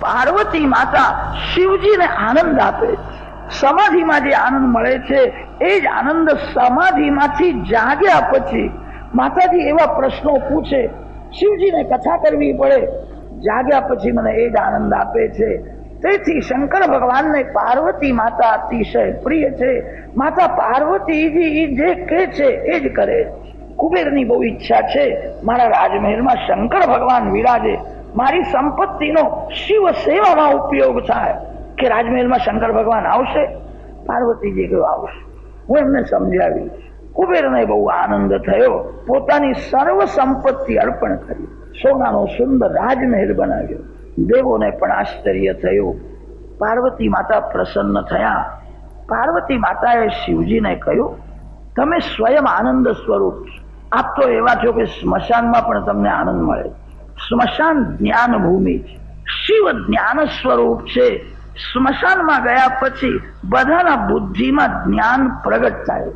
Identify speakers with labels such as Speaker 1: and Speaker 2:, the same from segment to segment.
Speaker 1: પાર્વતી માતા શિવજીને આનંદ આપે છે. સમાધિમાં જે આનંદ મળે છે, એ જ આનંદ સમાધિમાંથી જાગ્યા પછી માતાજી એવા પ્રશ્નો પૂછે. શિવજીને કથા કરવી પડે. જાગ્યા પછી મને એ જ આનંદ આપે છે. તેથી શંકર ભગવાનને પાર્વતી માતા અતિશય પ્રિય છે. માતા પાર્વતીજી જે કહે છે, એ જ કરે. કુબેરની બહુ ઈચ્છા છે. મારા રાજમહેલમાં શંકર ભગવાન વિરાજે. મારી સંપત્તિનો શિવ સેવામાં ઉપયોગ થાય કે રાજમહેલમાં શંકર ભગવાન આવશે, પાર્વતીજી કહ્યું, આવશે. હું એમને સમજાવીશ. કુબેરને બહુ આનંદ થયો. પોતાની સર્વ સંપત્તિ અર્પણ કરી. સોનાનો સુંદર રાજમહેલ બનાવ્યો. દેવોને પણ આશ્ચર્ય થયું. પાર્વતી માતા પ્રસન્ન થયા. પાર્વતી માતાએ શિવજીને કહ્યું, તમે સ્વયં આનંદ સ્વરૂપ આપ તો એવા છો કે સ્મશાનમાં પણ તમને આનંદ મળે સ્મશાન જ્ઞાન ભૂમિ છે શિવ જ્ઞાન સ્વરૂપ છે. સ્મશાનમાં ગયા પછી બધાના બુદ્ધિમાં જ્ઞાન પ્રગટ થાય.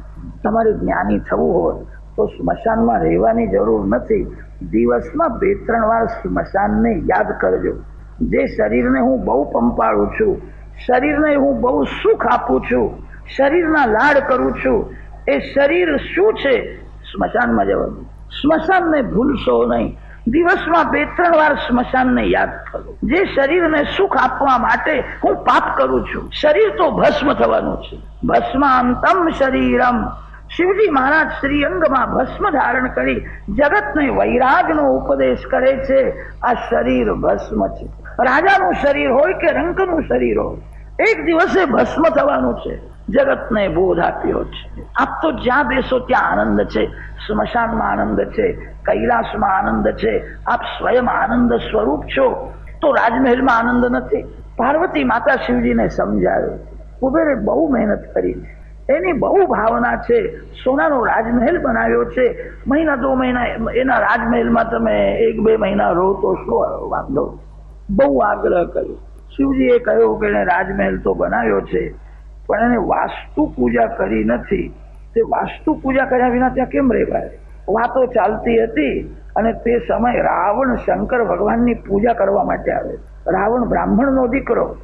Speaker 1: તમારે જ્ઞાની થવું હોય તો સ્મશાનમાં રહેવાની જરૂર નથી. દિવસમાં બે ત્રણ વાર સ્મશાનને યાદ કરજો. જે શરીરને હું બહુ પંપાળું છું, શરીરને હું બહુ સુખ આપું છું, શરીરના લાડ કરું છું, એ શરીર શું છે? સ્મશાનમાં જવાનું. સ્મશાનને ભૂલશો નહીં. દિવસમાં બે ત્રણ વાર સ્મશાનને યાદ કરો. જે શરીરને સુખ આપવા માટે હું પાપ કરું છું. શરીર તો ભસ્મ થવાનું છે. ભસ્માંતમ શરીરમ. શિવજી મહારાજ શ્રી અંગમાં ભસ્મ ધારણ કરી જગતને વૈરાગનો ઉપદેશ કરે છે. આ શરીર ભસ્મ છે. રાજાનું શરીર હોય કે રંકનું શરીર હોય, એક દિવસે ભસ્મ થવાનું છે. જગતને બોધ આપ્યો છે. આપ તો જ્યાં બેસો ત્યાં આનંદ છે. સ્મશાનમાં આનંદ છે. કૈલાસમાં આનંદ છે. આપ સ્વયં આનંદ સ્વરૂપ છો. તો રાજમહેલમાં આનંદ નથી. પાર્વતી માતા શિવજીને સમજાવે કુબેરે બહુ મહેનત કરી. એની બહુ ભાવના છે. સોનાનો રાજમહેલ બનાવ્યો છે. મહિના દો મહિના એના રાજમહેલમાં તમે એક બે મહિના રહો તો શું વાંધો? બહુ આગ્રહ કર્યો. શિવજીએ કહ્યું કે રાજમહેલ તો બનાવ્યો છે. પણ એને વાસ્તુ પૂજા કરી નથી. તે વાસ્તુ પૂજા કર્યા વિના ત્યાં કેમ રહેવાય? વાતો ચાલતી હતી અને તે સમય રાવણ શંકર ભગવાનની પૂજા કરવા માટે આવે. રાવણ બ્રાહ્મણનો દીકરો.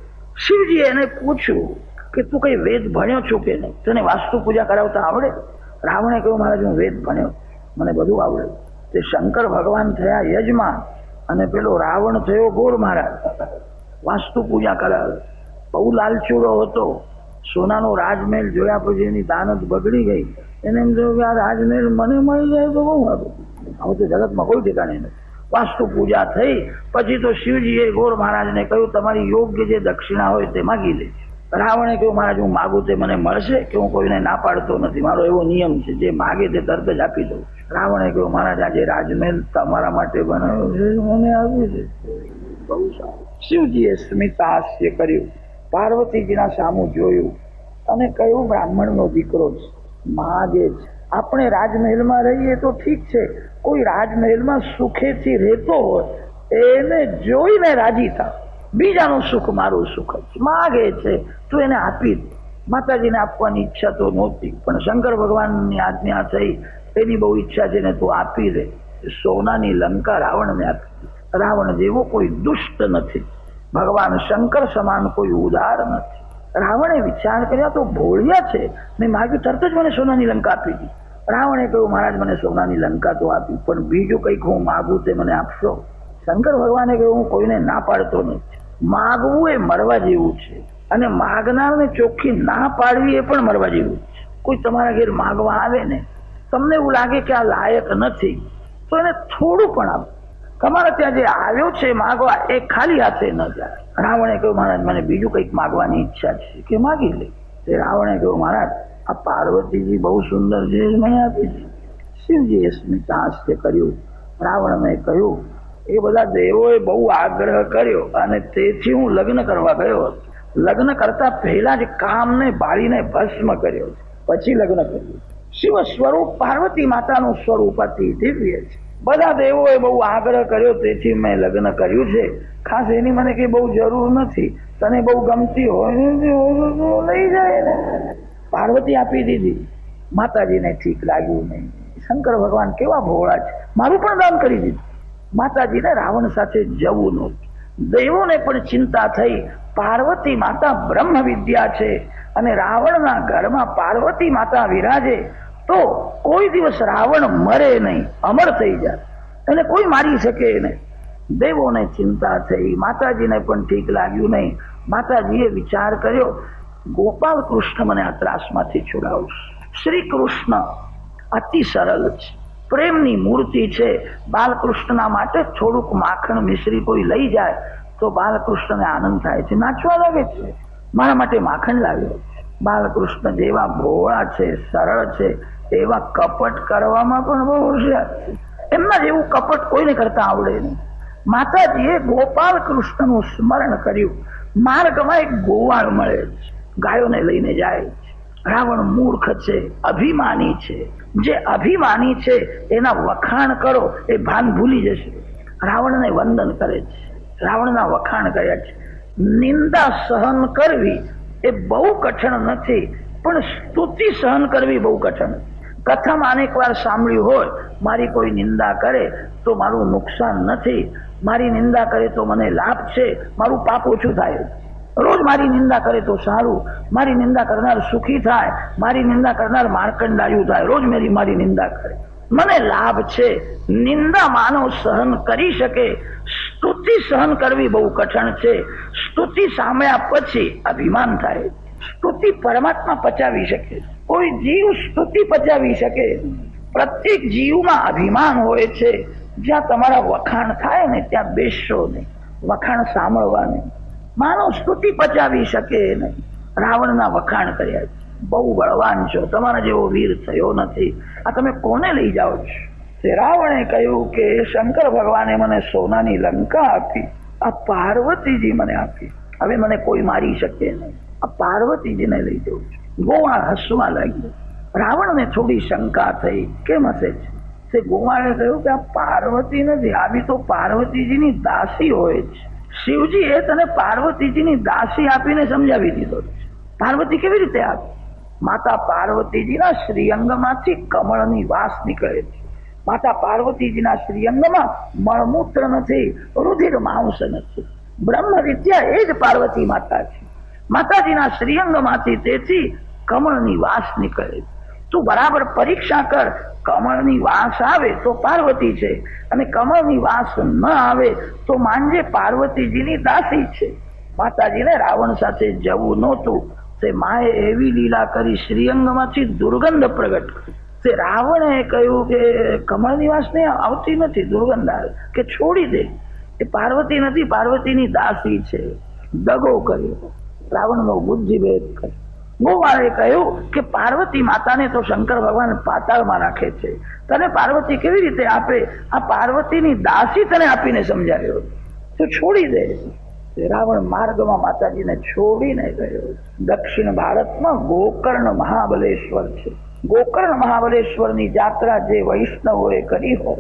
Speaker 1: શિવજી એને પૂછ્યું કે તું કઈ વેદ ભણ્યો છું કે નહીં? તને વાસ્તુ પૂજા કરાવતા આવડે? રાવણે કહ્યું, મહારાજ, હું વેદ ભણ્યો. મને બધું આવડે. તે શંકર ભગવાન થયા યજમાન અને પેલો રાવણ થયો ગોર મહારાજ. વાસ્તુ પૂજા કરાવે. બહુ લાલચૂડો હતો. સોનાનો રાજમહેલ જોયા પછી એની દાનત બગડી ગઈ. એને એમ જોયું કે આ રાજમહેલ મને મળી જાય તો બહુ સારું. આવું તો જગતમાં કોઈ ઠેકાણે નથી. વાસ્તુ પૂજા થઈ, પછી તો શિવજીએ ગોર મહારાજને કહ્યું, તમારી યોગ્ય જે દક્ષિણા હોય તે માગી લે રાવણે કહ્યું, મહારાજ, હું માગું તે મને મળશે કે હું કોઈને ના પાડતો નથી? મારો એવો નિયમ છે, જે માગે તે તરત જ આપી દઉં. રાવણે કહ્યું, મહારાજ, આજે રાજમહેલ તમારા માટે બનાવ્યો છે, મને આપ્યું છે. બહુ સારું. શિવજીએ સ્મિતાસ્ય કર્યું. પાર્વતીજીના સામું જોયું. અને કહ્યું, બ્રાહ્મણનો દીકરો છે છે. આપણે રાજમહેલમાં રહીએ તો ઠીક છે. કોઈ રાજમહેલમાં સુખેથી રહેતો હોય, એને જોઈને રાજી થાવ બીજાનું સુખ મારું સુખ જ માગે છે. તું એને આપી દે. માતાજીને આપવાની ઈચ્છા તો નહોતી, પણ શંકર ભગવાનની આજ્ઞા થઈ. એની બહુ ઈચ્છા છે ને તું આપી દે. સોનાની લંકા રાવણને આપી રાવણ જેવો કોઈ દુષ્ટ નથી. ભગવાન શંકર સમાન કોઈ ઉદાર નથી. રાવણે વિચાર કર્યા તો ભોળિયા છે. મેં માગ્યું તરત જ મને સોનાની લંકા આપી દીધી રાવણે કહ્યું, મહારાજ, મને સોનાની લંકા તો આપી, પણ બીજું કંઈક હું માગું તે મને આપશો? શંકર ભગવાને કહ્યું, હું કોઈને ના પાડતો નથી. માગવું એ મરવા જેવું છે અને માગનારને ચોખ્ખી ના પાડવી એ પણ મરવા જેવું છે. કોઈ તમારા ઘેર માગવા આવે ને, તમને એવું લાગે કે આ લાયક નથી, તો એને થોડું પણ આપો. તમારે ત્યાં જે આવ્યો છે માગવા એ ખાલી હાથે ન જાય. રાવણે કહ્યું, મહારાજ, મને બીજું કંઈક માગવાની ઈચ્છા છે. કે માગી લે. તે રાવણે કહ્યું, મહારાજ, આ પાર્વતીજી બહુ સુંદર છે મેં આપી છે. શિવજીએ સ્મિતાસ્ય કર્યું. રાવણને કહ્યું, એ બધા દેવોએ બહુ આગ્રહ કર્યો અને તેથી હું લગ્ન કરવા ગયો હતો. લગ્ન કરતા પહેલા જ કામને બાળીને ભસ્મ કર્યો પછી લગ્ન કર્યું. શિવ સ્વરૂપ પાર્વતી માતાનું સ્વરૂપ અતિ દિવ્ય છે. બધા દેવોએ બહુ આગ્રહ કર્યો, તેથી મેં લગ્ન કર્યું છે. ખાસ એની મને કઈ બહુ જરૂર નથી. તને બહુ ગમતી હોય લઈ જાય ને. પાર્વતી આપી દીધી. માતાજીને ઠીક લાગ્યું નહીં. શંકર ભગવાન કેવા ભોળા છે. મારું પણ દાન કરી દીધું. માતાજીને રાવણ સાથે જવું નહોતું. દેવોને પણ ચિંતા થઈ. પાર્વતી માતા બ્રહ્મ વિદ્યા છે. અને રાવણના ઘરમાં પાર્વતી માતા વિરાજે. તો કોઈ દિવસ રાવણ મરે નહીં, અમર થઈ જાય. એને કોઈ મારી શકે નહીં. દેવોને ચિંતા થઈ, માતાજીને પણ ઠીક લાગ્યું નહીં. માતાજીએ વિચાર કર્યો, ગોપાલ કૃષ્ણ મને આ ત્રાસમાંથી છોડાવશે. શ્રી કૃષ્ણ અતિ સરળ છે. પ્રેમની મૂર્તિ છે. બાલકૃષ્ણના માટે થોડુંક માખણ મિશ્રી કોઈ લઈ જાય, તો બાલકૃષ્ણને આનંદ થાય છે. નાચવા લાગે છે. મારા માટે માખણ લાવ્યો. બાલકૃષ્ણ જેવા ભોળા છે, સરળ છે, એવા કપટ કરવામાં પણ બહુ હોશિયાર એમના જેવું કપટ કોઈને કરતા આવડે નહીં. માતાજીએ ગોપાલ કૃષ્ણનું સ્મરણ કર્યું. માર્ગમાં એક ગોવાળ મળે છે. ગાયોને લઈને જાય છે. રાવણ મૂર્ખ છે, અભિમાની છે. જે અભિમાની છે, એના વખાણ કરો, એ ભાન ભૂલી જશે. રાવણને વંદન કરે છે. રાવણના વખાણ કર્યા છે. નિંદા સહન કરવી એ બહુ કઠણ નથી, પણ સ્તુતિ સહન કરવી બહુ કઠણ. કથામાં અનેક વાર સાંભળ્યું હોય, મારી કોઈ નિંદા કરે તો મારું નુકસાન નથી, મારી નિંદા કરે તો મને લાભ છે, મારું પાપ ઓછું થાય. રોજ મારી નિંદા કરે તો સારું, મારી નિંદા કરનાર સુખી થાય, મારી નિંદા કરનાર માર્કંડાયું થાય, રોજ મેરી મારી નિંદા કરે. મને લાભ છે, નિંદા માનવ સહન કરી શકે, સ્તુતિ સહન કરવી બહુ કઠણ છે સ્તુતિ સાંભળ્યા પછી અભિમાન થાય. સ્તુતિ પરમાત્મા પચાવી શકે. કોઈ જીવ સ્તુતિ પચાવી શકે. પ્રત્યેક જીવમાં અભિમાન હોય છે. જ્યાં તમારા વખાણ થાય ને, ત્યાં બેસશો નહીં. વખાણ સાંભળવા નહીં માનવ સ્તુતિ પચાવી શકે નહીં. રાવણના વખાણ કર્યા બહુ બળવાન છો. તમારા જેવો વીર થયો નથી. આ તમે કોને લઈ જાઓ છો? તે રાવણે કહ્યું કે, શંકર ભગવાને મને સોનાની લંકા આપી. આ પાર્વતીજી મને આપી. હવે મને કોઈ મારી શકે નહીં. આ પાર્વતીજીને લઈ જવું છું. ગોવાળ હસવા લાગ્યું. રાવણને થોડી શંકા થઈ. કેમ હશે છે? તે ગોવાળે કહ્યું કે આ પાર્વતી નથી આવી તો પાર્વતીજીની દાસી હોય છે. શિવજી એ તને પાર્વતીજીની દાસી આપીને સમજાવી દીધો છે. પાર્વતી કેવી રીતે આપી? માતા પાર્વતીજીના શ્રીઅંગમાંથી કમળની વાસ નીકળે છે. માતા પાર્વતીજીના શ્રીઅંગમાં મળમૂત્ર નથી, રુધિર માંસ નથી. બ્રહ્મ વિદ્યા એ જ પાર્વતી માતા છે. માતાજીના શ્રીઅંગમાંથી તેથી કમળની વાસ નીકળે. તું બરાબર પરીક્ષા કર, કમળની વાસ આવે તો પાર્વતી છે અને કમળની વાસ ન આવે તો માનજે પાર્વતીજીની દાસી છે. માતાજીને રાવણ સાથે જવું નહોતું. તે માએ એવી લીલા કરી શ્રીઅંગમાંથી દુર્ગંધ પ્રગટ કરી. તે રાવણે કહ્યું કે કમળની નિવાસને આવતી નથી દુર્ગંધ આવે કે છોડી દે. એ પાર્વતી નથી, પાર્વતીની દાસી છે. દગો કર્યો. રાવણનો બુદ્ધિભેદ કર્યો. ગોવાળે કહ્યું કે પાર્વતી માતાને તો શંકર ભગવાન પાતાળમાં રાખે છે. તને પાર્વતી કેવી રીતે આપે? આ પાર્વતીની દાસી તને આપીને સમજાવ્યો. તો છોડી દે. રાવણ માર્ગમાં માતાજીને છોડીને ગયો. દક્ષિણ ભારતમાં ગોકર્ણ મહાબલેશ્વર છે. ગોકર્ણ મહાબલેશ્વરની જાત્રા જે વૈષ્ણવોએ કરી હોય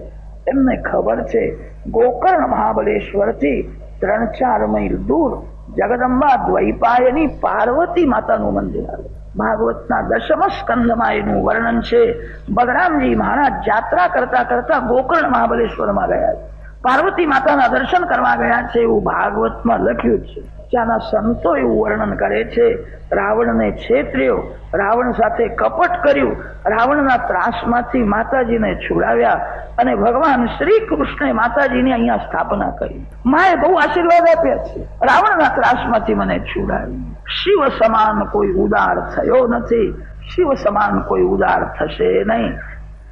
Speaker 1: એમને ખબર છે, ગોકર્ણ મહાબલેશ્વરથી ત્રણ ચાર મૈલ દૂર જગદંબા દ્વૈપાયની પાર્વતી માતાનું મંદિર આવે. ભાગવતના દશમ સ્કંદમાં એનું વર્ણન છે, બલરામજી મહારાજ જાત્રા કરતા કરતા ગોકર્ણ મહાબલેશ્વરમાં ગયા છે. પાર્વતી માતાના દર્શન કરવા ગયા છે એવું ભાગવતમાં લખ્યું છે. ત્યાંના સંતો એવું વર્ણન કરે છે, રાવણને છેતર્યો, રાવણ સાથે કપટ કર્યું, રાવણના ત્રાસમાંથી માતાજીને છોડાવ્યા અને ભગવાન શ્રી કૃષ્ણે માતાજીની અહીંયા સ્થાપના કરી. માએ બહુ આશીર્વાદ આપ્યા છે. રાવણના ત્રાસમાંથી મને છોડાવ્યું. શિવ સમાન કોઈ ઉદાર થયો નથી. શિવ સમાન કોઈ ઉદાર થશે નહીં.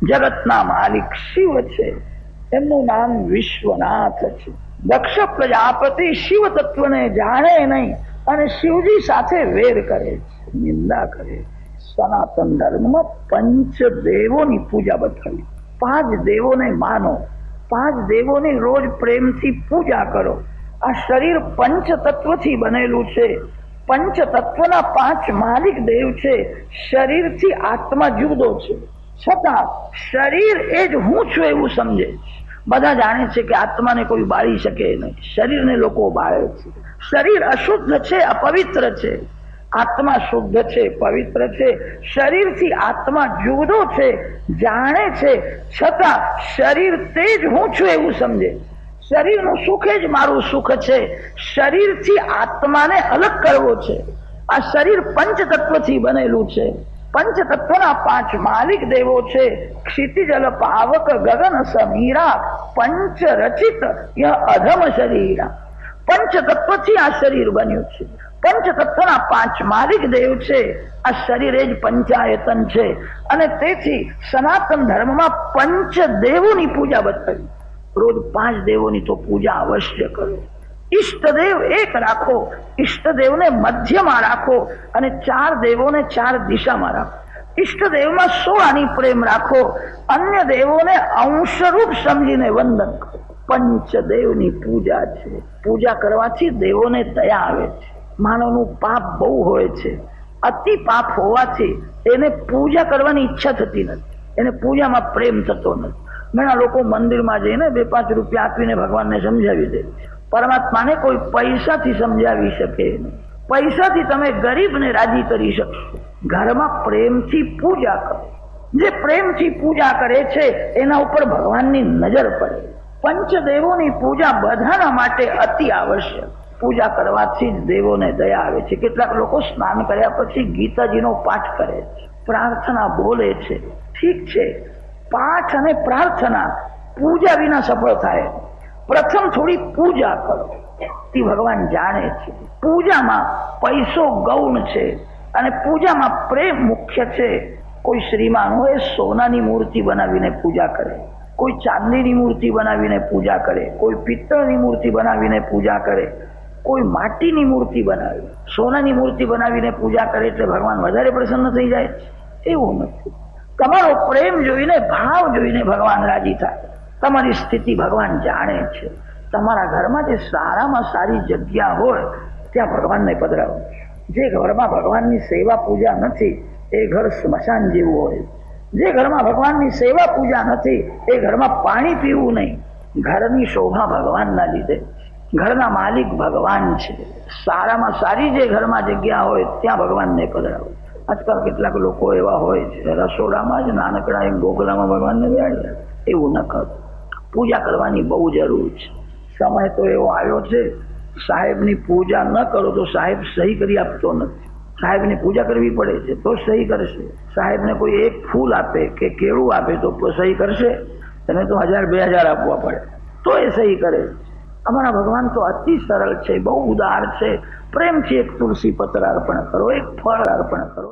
Speaker 1: જગતના માલિક શિવ છે. એમનું નામ વિશ્વનાથ છે. દક્ષ પ્રજાપતિ શિવ તત્વને જાણે નહીં, અને શિવજી સાથે વેર કરે છે, નિંદા કરે. સનાતન ધર્મમાં પંચ દેવોની પૂજા બતાવી. પાંચ દેવોને માનો. પાંચ દેવોની રોજ પ્રેમથી પૂજા કરો. આ શરીર પંચ તત્વથી બનેલું છે. પંચ તત્વના પાંચ માલિક દેવ છે. શરીરથી આત્મા જુદો છે. છતાં શરીર એ જ હું છું એવું સમજે બધા જાણે છે કે આત્માને કોઈ બાળી શકે નહીં. શરીરને લોકો બાળે છે. શરીર અશુદ્ધ છે, અપવિત્ર છે. આત્મા શુદ્ધ છે, પવિત્ર છે. શરીરથી આત્મા જુદો છે, જાણે છે. છતાં શરીર તે જ હું છું એવું સમજે શરીરનું સુખ જ મારું સુખ છે. શરીરથી આત્માને અલગ કરવો છે. આ શરીર પંચ તત્વથી બનેલું છે. પંચ તત્વના પાંચ માલિક દેવો છે. ક્ષિતિજલ પાવક ગગન સમીરા પંચ રચિત અધમ શરીરા. પંચ તત્વથી આ શરીર બન્યું છે. પંચ તત્વના પાંચ માલિક દેવ છે. આ શરીર જ પંચાયતન છે. અને તેથી સનાતન ધર્મમાં પંચ દેવોની પૂજા બતાવી. રોજ પાંચ દેવોની તો પૂજા અવશ્ય કરો. ઈષ્ટદેવ એક રાખો. ઈષ્ટદેવને મધ્યમાં રાખો અને ચાર દેવોને ચાર દિશામાં રાખો. ઈષ્ટદેવમાં સોળાની પ્રેમ રાખો. અન્ય દેવોને અંશરૂપ સમજીને વંદન કરો. પંચદેવની પૂજા છે. પૂજા કરવાથી દેવોને દયા આવે છે. માનવનું પાપ બહુ હોય છે. અતિ પાપ હોવાથી એને પૂજા કરવાની ઈચ્છા થતી નથી. એને પૂજામાં પ્રેમ થતો નથી. ઘણા લોકો મંદિરમાં જઈને બે પાંચ રૂપિયા આપીને ભગવાનને સમજાવી દે. છે. પરમાત્માને કોઈ પૈસાથી સમજાવી શકે નહીં. પૈસાથી તમે ગરીબને રાજી કરી શકશો. ઘરમાં પ્રેમથી પૂજા કરો. જે પ્રેમથી પૂજા કરે છે, એના ઉપર ભગવાનની નજર પડે. પંચદેવોની પૂજા બધાના માટે અતિ આવશ્યક. પૂજા કરવાથી જ દેવોને દયા આવે છે. કેટલાક લોકો સ્નાન કર્યા પછી ગીતાજીનો પાઠ કરે છે. પ્રાર્થના બોલે છે. ઠીક છે. પાઠ અને પ્રાર્થના પૂજા વિના સફળ થાય. પ્રથમ થોડી પૂજા કરો. તે ભગવાન જાણે છે. પૂજામાં પૈસો ગૌણ છે અને પૂજામાં પ્રેમ મુખ્ય છે. કોઈ શ્રીમાન હોય, સોનાની મૂર્તિ બનાવીને પૂજા કરે. કોઈ ચાંદીની મૂર્તિ બનાવીને પૂજા કરે. કોઈ પિત્તળની મૂર્તિ બનાવીને પૂજા કરે. કોઈ માટીની મૂર્તિ બનાવે. સોનાની મૂર્તિ બનાવીને પૂજા કરે એટલે ભગવાન વધારે પ્રસન્ન થઈ જાય. એવું નથી. તમારો પ્રેમ જોઈને, ભાવ જોઈને ભગવાન રાજી થાય. તમારી સ્થિતિ ભગવાન જાણે છે. તમારા ઘરમાં જે સારામાં સારી જગ્યા હોય, ત્યાં ભગવાનને પધરાવો. જે ઘરમાં ભગવાનની સેવા પૂજા નથી, એ ઘર સ્મશાન જેવું હોય. જે ઘરમાં ભગવાનની સેવા પૂજા નથી, એ ઘરમાં પાણી પીવું નહીં. ઘરની શોભા ભગવાનના લીધે. ઘરના માલિક ભગવાન છે. સારામાં સારી જે ઘરમાં જગ્યા હોય, ત્યાં ભગવાનને પધરાવો. આજકાલ કેટલાક લોકો એવા હોય છે, રસોડામાં જ નાનકડા એક ગોગલામાં ભગવાનને બેહાડ્યા એવું ન કરો. પૂજા કરવાની બહુ જરૂર છે. સમય તો એવો આવ્યો છે, સાહેબની પૂજા ન કરો તો સાહેબ સહી કરી આપતો નથી. સાહેબની પૂજા કરવી પડે છે તો સહી કરશે. સાહેબને કોઈ એક ફૂલ આપે કે કેળું આપે તો સહી કરશે, તને તો હજાર બે હજાર આપવા પડે. તો એ સહી કરે અમારા ભગવાન તો અતિ સરળ છે, બહુ ઉદાર છે. પ્રેમથી એક તુલસી પત્ર અર્પણ કરો, એક ફળ અર્પણ કરો.